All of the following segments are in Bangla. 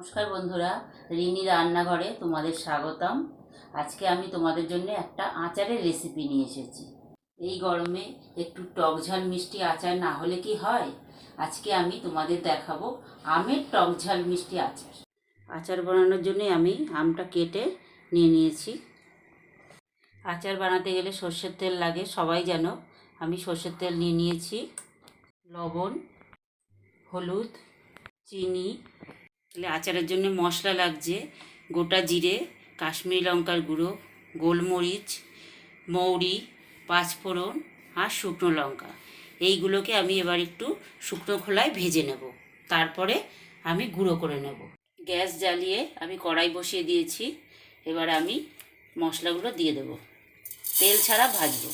নমস্কার বন্ধুরা রিনি রান্নাঘরে তোমাদের স্বাগতম। আজকে আমি তোমাদের জন্য একটা আচারের রেসিপি নিয়ে এসেছি। এই গরমে একটু টক ঝাল মিষ্টি আচার না হলে কি হয়? আজকে আমি তোমাদের দেখাবো আমের টক ঝাল মিষ্টি আচার। আচার বানানোর জন্য আমি আমটা কেটে নিয়ে নিয়েছি। আচার বানাতে গেলে সর্ষের তেল লাগে, সবাই জানো। আমি সর্ষের তেল নিয়ে নিয়েছি। লবণ, হলুদ, চিনি তাহলে আচারের জন্য মশলা লাগছে, গোটা জিরে, কাশ্মীরি লঙ্কার গুঁড়ো, গোলমরিচ, মৌরি, পাঁচফোড়ন আর শুকনো লঙ্কা। এইগুলোকে আমি এবার একটু শুকনো খোলায় ভেজে নেব। তারপরে আমি গুঁড়ো করে নেব। গ্যাস জ্বালিয়ে আমি কড়াই বসিয়ে দিয়েছি। এবার আমি মশলাগুলো দিয়ে দেব। তেল ছাড়া ভাজবো।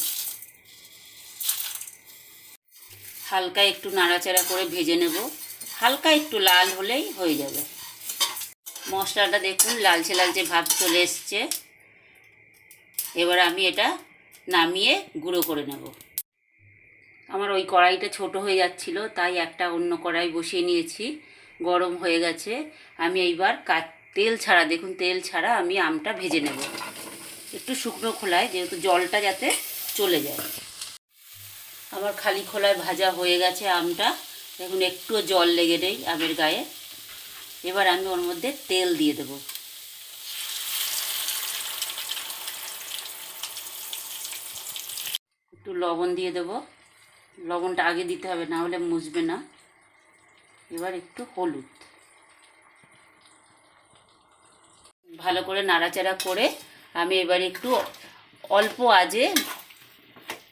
হালকা একটু নাড়াচাড়া করে ভেজে নেব। হালকা একটু লাল হলেই হয়ে যাবে। মশলাটা দেখুন, লালচে লালচে ভাব চলে এসছে। এবার আমি এটা নামিয়ে গুঁড়ো করে নেব। আমার ওই কড়াইটা ছোট হয়ে যাচ্ছিল, তাই একটা অন্য কড়াই বসিয়ে নিয়েছি। গরম হয়ে গেছে। আমি এইবার কা, তেল ছাড়া, দেখুন তেল ছাড়া আমি আমটা ভেজে নেব। একটু শুকনো খোলায়, যেহেতু জলটা যাতে চলে যায়। আমার খালি খোলায় ভাজা হয়ে গেছে আমটা। দেখুন, একটুও জল লেগে নেই আমের গায়ে। এবার আমি ওর মধ্যে তেল দিয়ে দেব। একটু লবণ দিয়ে দেব। লবণটা আগে দিতে হবে, না হলে মুছবে না। এবার একটু হলুদ। ভালো করে নাড়াচাড়া করে আমি এবার একটু অল্প আজে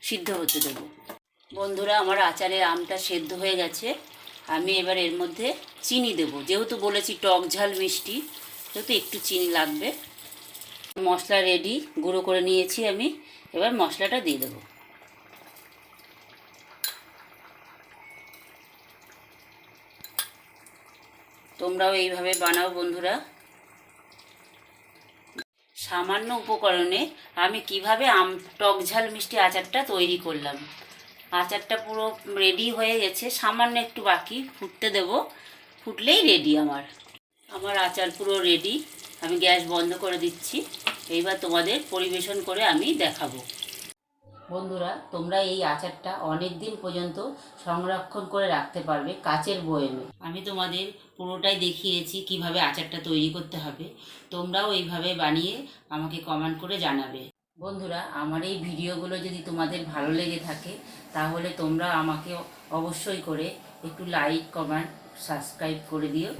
সিদ্ধ হতে দেবো। বন্ধুরা, আমার আচারের আমটা সেদ্ধ হয়ে গেছে। আমি এবার এর মধ্যে চিনি দেব। যেহেতু বলেছি টক ঝাল মিষ্টি, সেহেতু একটু চিনি লাগবে। মশলা রেডি গুঁড়ো করে নিয়েছি আমি। এবার মশলাটা দিয়ে দেবো। তোমরাও এইভাবে বানাও বন্ধুরা। সামান্য উপকরণে আমি কীভাবে আম, টক ঝাল মিষ্টি আচারটা তৈরি করলাম। আচারটা পুরো রেডি হয়ে গেছে। সামান্য একটু বাকি ফুটতে দেব। ফুটলেই রেডি আমার। আমার আচার পুরো রেডি আমি গ্যাস বন্ধ করে দিচ্ছি। এইবার তোমাদের পরিবেশন করে আমি দেখাবো। বন্ধুরা, তোমরা এই আচারটা অনেক দিন পর্যন্ত সংরক্ষণ করে রাখতে পারবে কাচের বয়েমে। আমি তোমাদের পুরোটাই দেখিয়েছি কীভাবে আচারটা তৈরি করতে হবে। তোমরাও এইভাবে বানিয়ে আমাকে কমেন্ট করে জানাবে। বন্ধুরা, আমার এই ভিডিওগুলো যদি তোমাদের ভালো লেগে থাকে, তাহলে তোমরা আমাকে অবশ্যই করে একটু লাইক কমেন্ট সাবস্ক্রাইব করে দিও।